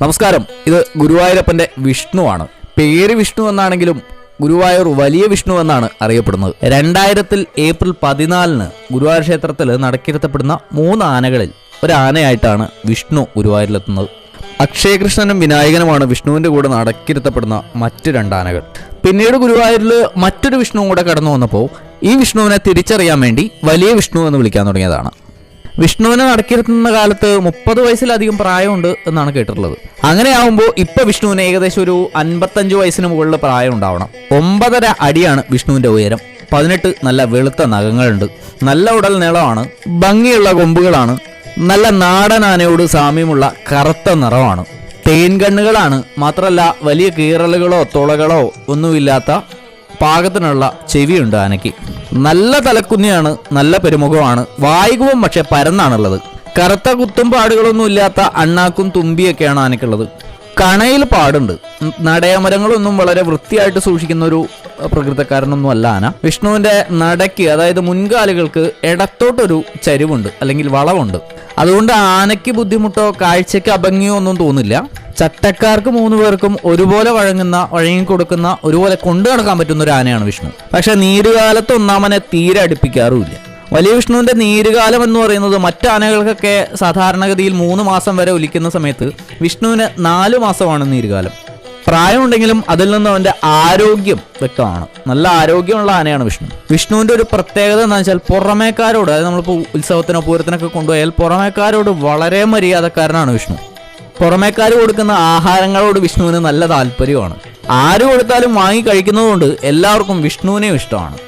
നമസ്കാരം. ഇത് ഗുരുവായൂരപ്പന്റെ ആണ് പേര് വിഷ്ണു എന്നാണെങ്കിലും ഗുരുവായൂർ വലിയ വിഷ്ണു എന്നാണ് അറിയപ്പെടുന്നത്. രണ്ടായിരത്തിൽ ഏപ്രിൽ പതിനാലിന് ഗുരുവായൂർ ക്ഷേത്രത്തിൽ നടക്കിരുത്തപ്പെടുന്ന മൂന്ന് ആനകളിൽ ഒരു ആനയായിട്ടാണ് വിഷ്ണു ഗുരുവായൂരിലെത്തുന്നത്. അക്ഷയകൃഷ്ണനും വിനായകനുമാണ് വിഷ്ണുവിന്റെ കൂടെ നടക്കിരുത്തപ്പെടുന്ന മറ്റു രണ്ടാനകൾ. പിന്നീട് ഗുരുവായൂരിൽ മറ്റൊരു വിഷ്ണുവും കൂടെ കടന്നു വന്നപ്പോൾ ഈ വിഷ്ണുവിനെ തിരിച്ചറിയാൻ വേണ്ടി വലിയ വിഷ്ണു എന്ന് വിളിക്കാൻ തുടങ്ങിയതാണ്. വിഷ്ണുവിനെ നടക്കിരുത്തുന്ന കാലത്ത് മുപ്പത് വയസ്സിലധികം പ്രായമുണ്ട് എന്നാണ് കേട്ടിട്ടുള്ളത്. അങ്ങനെയാവുമ്പോൾ ഇപ്പൊ വിഷ്ണുവിന് ഏകദേശം ഒരു അൻപത്തഞ്ച് വയസ്സിന് മുകളിൽ പ്രായം ഉണ്ടാവണം. ഒമ്പതര അടിയാണ് വിഷ്ണുവിന്റെ ഉയരം. പതിനെട്ട് നല്ല വെളുത്ത നഖങ്ങളുണ്ട്. നല്ല ഉടൽ നീളമാണ്. ഭംഗിയുള്ള കൊമ്പുകളാണ്. നല്ല നാടൻ ആനയോട് സാമ്യമുള്ള കറുത്ത നിറമാണ്. തേൻകണ്ണുകളാണ്. മാത്രമല്ല വലിയ കീറലുകളോ തുളകളോ ഒന്നുമില്ലാത്ത പാകത്തിനുള്ള ചെവിയുണ്ട് ആനയ്ക്ക്. നല്ല തലക്കുന്നിയാണ് നല്ല പെരുമുഖമാണ് വായുകവും പക്ഷെ പരന്നാണുള്ളത്. കറുത്ത കുത്തും പാടുകളൊന്നും ഇല്ലാത്ത അണ്ണാക്കും തുമ്പിയൊക്കെയാണ് ആനയ്ക്കുള്ളത്. കണയിൽ പാടുണ്ട്. നടയമരങ്ങളൊന്നും വളരെ വൃത്തിയായിട്ട് സൂക്ഷിക്കുന്ന ഒരു പ്രകൃതക്കാരനൊന്നും അല്ല ആന. വിഷ്ണുവിന്റെ നടയ്ക്ക് അതായത് മുൻകാലുകൾക്ക് ഇടത്തോട്ടൊരു ചരിവുണ്ട് അല്ലെങ്കിൽ വളവുണ്ട്. അതുകൊണ്ട് ആനയ്ക്ക് ബുദ്ധിമുട്ടോ കാഴ്ചയ്ക്ക് അഭംഗിയോ ഒന്നും തോന്നില്ല. ചട്ടക്കാർക്ക് മൂന്ന് പേർക്കും ഒരുപോലെ വഴങ്ങുന്ന വഴങ്ങി കൊടുക്കുന്ന ഒരുപോലെ കൊണ്ടു നടക്കാൻ പറ്റുന്ന ഒരു ആനയാണ് വിഷ്ണു. പക്ഷെ നീരുകാലത്ത് ഒന്നാമനെ തീരെ അടുപ്പിക്കാറുമില്ല. വലിയ വിഷ്ണുവിന്റെ നീരുകാലം എന്ന് പറയുന്നത് മറ്റ് ആനകൾക്കൊക്കെ സാധാരണഗതിയിൽ മൂന്ന് മാസം വരെ ഒലിക്കുന്ന സമയത്ത് വിഷ്ണുവിന് നാല് മാസമാണ് നീരുകാലം. പ്രായമുണ്ടെങ്കിലും അതിൽ നിന്ന് അവന്റെ ആരോഗ്യം വ്യക്തമാണ്. നല്ല ആരോഗ്യമുള്ള ആനയാണ് വിഷ്ണു. വിഷ്ണുവിന്റെ ഒരു പ്രത്യേകത എന്താ വെച്ചാൽ പുറമേക്കാരോട് അതായത് നമ്മളിപ്പോൾ ഉത്സവത്തിനോ പൂരത്തിനൊക്കെ കൊണ്ടുപോയാൽ പുറമേക്കാരോട് വളരെ മര്യാദക്കാരനാണ് വിഷ്ണു. പുറമേക്കാർ കൊടുക്കുന്ന ആഹാരങ്ങളോട് വിഷ്ണുവിന് നല്ല താല്പര്യമാണ്. ആര് കൊടുത്താലും വാങ്ങി കഴിക്കുന്നതുകൊണ്ട് എല്ലാവർക്കും വിഷ്ണുവിനെയും ഇഷ്ടമാണ്.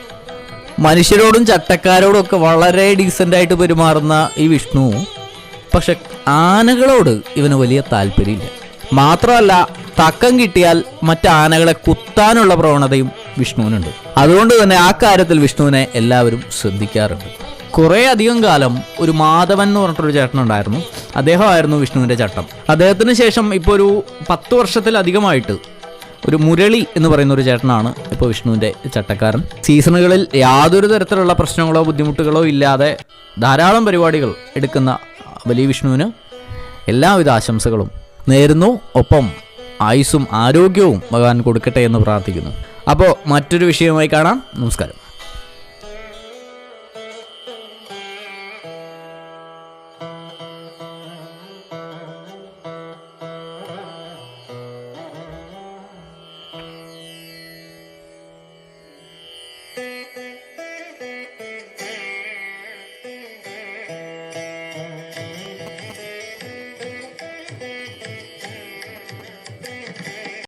മനുഷ്യരോടും ചട്ടക്കാരോടും ഒക്കെ വളരെ ഡീസന്റായിട്ട് പെരുമാറുന്ന ഈ വിഷ്ണു. പക്ഷെ ആനകളോട് ഇവന് വലിയ താല്പര്യമില്ല. മാത്രമല്ല തക്കം കിട്ടിയാൽ മറ്റ് ആനകളെ കുത്താനുള്ള പ്രവണതയും വിഷ്ണുവിനുണ്ട്. അതുകൊണ്ട് തന്നെ ആ കാര്യത്തിൽ വിഷ്ണുവിനെ എല്ലാവരും ശ്രദ്ധിക്കാറുണ്ട്. കുറേ അധികം കാലം ഒരു മാധവൻ എന്ന് പറഞ്ഞിട്ടൊരു ചേട്ടനുണ്ടായിരുന്നു. അദ്ദേഹമായിരുന്നു വിഷ്ണുവിന്റെ ചട്ടം. അദ്ദേഹത്തിന് ശേഷം ഇപ്പോൾ ഒരു പത്ത് വർഷത്തിലധികമായിട്ട് ഒരു മുരളി എന്ന് പറയുന്ന ഒരു ചേട്ടനാണ് ഇപ്പോൾ വിഷ്ണുവിന്റെ ചട്ടക്കാരൻ. സീസണുകളിൽ യാതൊരു തരത്തിലുള്ള പ്രശ്നങ്ങളോ ബുദ്ധിമുട്ടുകളോ ഇല്ലാതെ ധാരാളം പരിപാടികൾ എടുക്കുന്ന വലിയ വിഷ്ണുവിന് എല്ലാവിധ ആശംസകളും നേരുന്നു. ഒപ്പം ആയുസ്സും ആരോഗ്യവും ഭഗവാൻ കൊടുക്കട്ടെ എന്ന് പ്രാർത്ഥിക്കുന്നു. അപ്പോൾ മറ്റൊരു വിഷയവുമായി കാണാം. നമസ്കാരം.